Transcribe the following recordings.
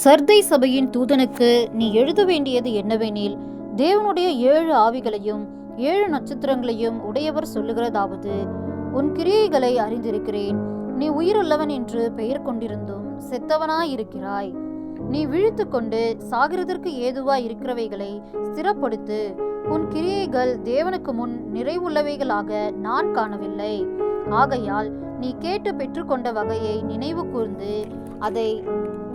சர்தை சபையின் தூதனுக்கு நீ எழுத வேண்டியது என்னவெனில் தேவனுடைய ஏழு ஆவிகளையும் ஏழு நட்சத்திரங்களையும் உடையவர் சொல்லுகிறதாவது உன் கிரியைகளை அறிந்திருக்கிறேன். நீ உயிருள்ளவன் என்று பெயர் கொண்டிருந்தும் செத்தவனாயிருக்கிறாய். நீ விழித்து கொண்டு சாகிறதற்கு ஏதுவாய் இருக்கிறவைகளை ஸ்திரப்படுத்து உன் கிரியைகள் தேவனுக்கு முன் நிறைவுள்ளவைகளாக நான் காணவில்லை. ஆகையால் நீ கேட்டு பெற்றுக்கொண்ட வகையை நினைவு கூர்ந்து அதை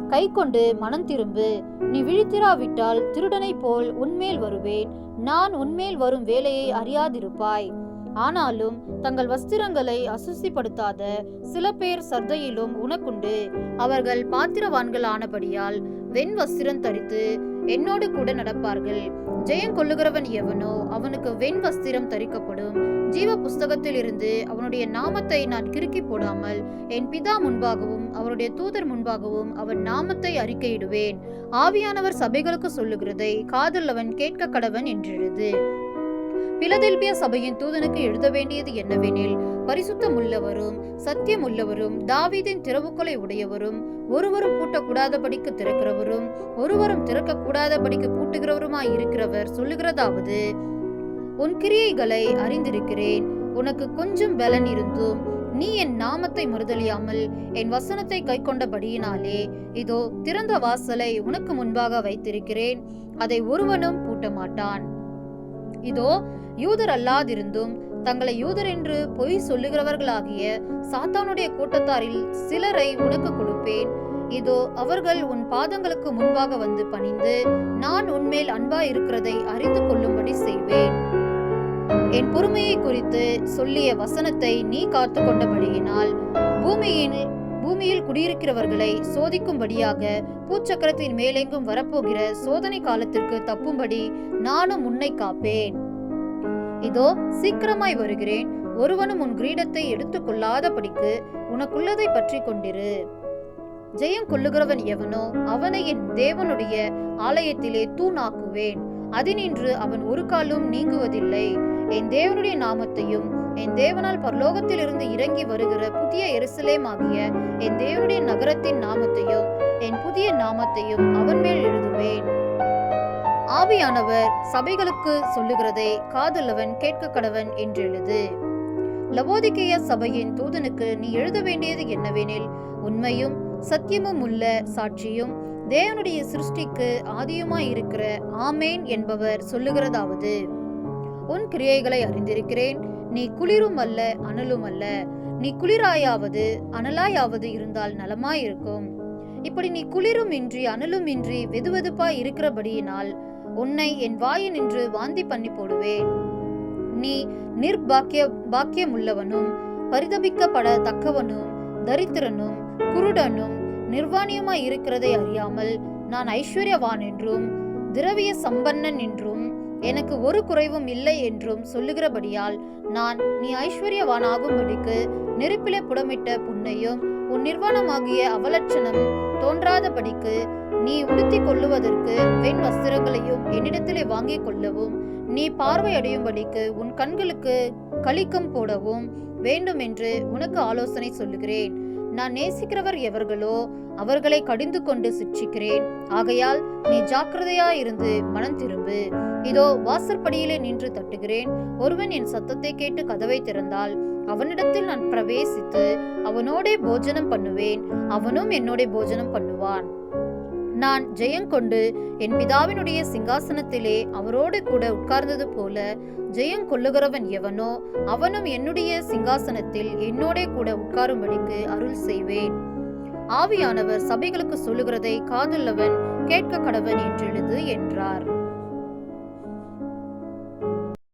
கை கொண்டு மனம் திரும்பு. நீ விழித்திராவிட்டால் திருடனைப் போல் உன்மேல் வருவேன். நான் உன்மேல் வரும் வேலையை அறியாதிருப்பாய். ஆனாலும் தங்கள் வஸ்திரங்களை அசுசிப்படுத்தாத சில பேர் சர்தையிலும் உனக்குண்டு. அவர்கள் பாத்திரவான்கள் ஆனபடியால் வெண் வஸ்திரம் தரித்து என்னோடு கூட நடப்பார்கள். ஜெயம் கொள்ளுகிறவன் எவனோ அவனுக்கு வெண் வஸ்திரம் தரிக்கப்படும். ஜீவ புஸ்தகத்திலிருந்து அவனுடைய நாமத்தை நான் கிறுக்கி போடாமல் என் பிதா முன்பாகவும் அவருடைய தூதர் முன்பாகவும் அவன் நாமத்தை அறிக்கையிடுவேன். ஆவியானவர் சபைகளுக்கு சொல்லுகிறதை காதல்லவன் கேட்க கடவன் என்றெழுது பிலதெல்பிய சபையின் தூதனுக்கு எழுத வேண்டியது என்னவெனில் பரிசுத்தம் உள்ளவரும் சத்தியம் உள்ளவரும் தாவீதின் திறவுக்கொலை உடையவரும் ஒருவரும் பூட்டக்கூடாதபடிக்கு திறக்கிறவரும் ஒருவரும் திறக்கக்கூடாதபடிக்கு பூட்டுகிறவருமாய் இருக்கிறவர் சொல்லுகிறதாவது உன் கிரியைகளை அறிந்திருக்கிறேன். உனக்கு கொஞ்சம் பலன் இருந்தும் நீ என் நாமத்தை மறுதலியாமல் என் வசனத்தை கைக்கொண்டபடியினாலே இதோ திறந்த வாசலை உனக்கு முன்பாக வைத்திருக்கிறேன். அதை ஒருவனும் பூட்ட மாட்டான் இதோ யூதர் அல்லாதிருந்தும் தங்களை யூதர் என்று பொய் சொல்லுகிறவர்களாகிய சாத்தானுடைய கூட்டத்தாரில் சிலரை உனக்கு கொடுப்பேன். இதோ அவர்கள் உன் பாதங்களுக்கு முன்பாக வந்து பணிந்து நான் உன்மேல் அன்பா இருக்கிறதை அறிந்து கொள்ளும்படி செய்வேன். என் பொறுமையை குறித்து சொல்லிய வசனத்தை நீ காத்து கொண்டபடியினால் பூமியின் பூமியில் குடியிருக்கிறவர்களை சோதிக்கும்படியாக பூச்சக்கரத்தின் மேலெங்கும் வரப்போகிற சோதனை காலத்திற்கு தப்பும்படி நானும் உன்னை காப்பேன். இதோ சீக்கிரமாய் வருகிறேன். ஒருவனும் உன் கிரீடத்தை எடுத்துக்கொள்ளாதபடிக்கு உனக்குள்ளதை பற்றி கொண்டிரு. ஜெயம் கொள்ளுகிறவன் எவனோ அவனை என் தேவனுடைய ஆலயத்திலே தூணாக்குவேன். அதனின்று அவன் ஒரு காலும் நீங்குவதில்லை. என் தேவனுடைய நாமத்தையும் என் தேவனால் பரலோகத்திலிருந்து இறங்கி வருகிற புதிய எருசலேம் ஆகிய என் தேவனுடைய நகரத்தின் நாமத்தையும் என் புதிய நாமத்தையும் அவன் மேல் எழுதுவேன். ஆவியானவர் சபைகளுக்கு சொல்லுகிறதை காதலவன் கேட்க கடவன் என்று எழுது. லவோதிகேய சபையின் தூதனுக்கு நீ எழுத வேண்டியது என்னவெனில் உண்மையும் சத்தியமும் உள்ள சாட்சியும் தேவனுடைய சிருஷ்டிக்கு ஆதியுமாய் இருக்கிற ஆமேன் என்பவர் சொல்லுகிறதாவது. உன் கிரியைகளை அறிந்திருக்கிறேன். நீ குளிரும் அல்ல அனலும் அல்ல. நீ குளிராயாவது அனலாயாவது இருந்தால் நலமாயிருக்கும். இப்படி நீ குளிரும் இன்றி அனலும் இன்றி வெதுவெதுப்பாய் இருக்கிறபடியினால் உன்னை என் வாயினின்று வாந்தி பண்ணி போடுவேன். நீ நிர்பாக்கிய பாக்கியமுள்ளவனும் பரிதபிக்கப்பட தக்கவனும் தரித்திரனும் குருடனும் நிர்வாணியுமாய் இருக்கிறதை அறியாமல் நான் ஐஸ்வர்யவான் என்றும் திரவிய சம்பன்னன் என்றும் எனக்கு ஒரு குறைவும் இல்லை என்றும் சொல்லுகிறபடியால் நான் நீ ஐஸ்வர்யவானாகும்படிக்கு நெருப்பிலே புடமிட்ட புண்ணையும் உன் நிர்வாணமாகிய அவலட்சணம் தோன்றாதபடிக்கு நீ உடுத்திக் கொள்ளுவதற்கு வெண் வஸ்திரங்களையும் என்னிடத்திலே வாங்கிக் கொள்ளவும் நீ பார்வையடையும்படிக்கு உன் கண்களுக்கு கலிக்கம் போடவும் வேண்டும் என்று உனக்கு ஆலோசனை சொல்லுகிறேன். நான் நேசிக்கிறவர் எவர்களோ அவர்களை கடிந்து கொண்டு சிட்சிக்கிறேன் ஆகையால் நீ ஜாக்கிரதையாயிருந்து மனம் திரும்பு. இதோ வாசற்படியிலே நின்று தட்டுகிறேன். ஒருவன் என் சத்தத்தை கேட்டு கதவை திறந்தால் அவனிடத்தில் நான் பிரவேசித்து அவனோடே போஜனம் பண்ணுவேன். அவனும் என்னோட போஜனம் பண்ணுவான். நான் ஜெயங்கொண்டு என் பிதாவினுடைய சிங்காசனத்திலே அவரோடு கூட உட்கார்ந்தது போல ஜெயம் கொள்ளுகிறவன் எவனோ அவனும் என்னுடைய சிங்காசனத்தில் என்னோடே கூட உட்காரும்படிக்கு அருள் செய்வேன். ஆவியானவர் சபைகளுக்கு சொல்லுகிறதை காதுள்ளவன் கேட்க கடவன் என்றெழுது என்றார்.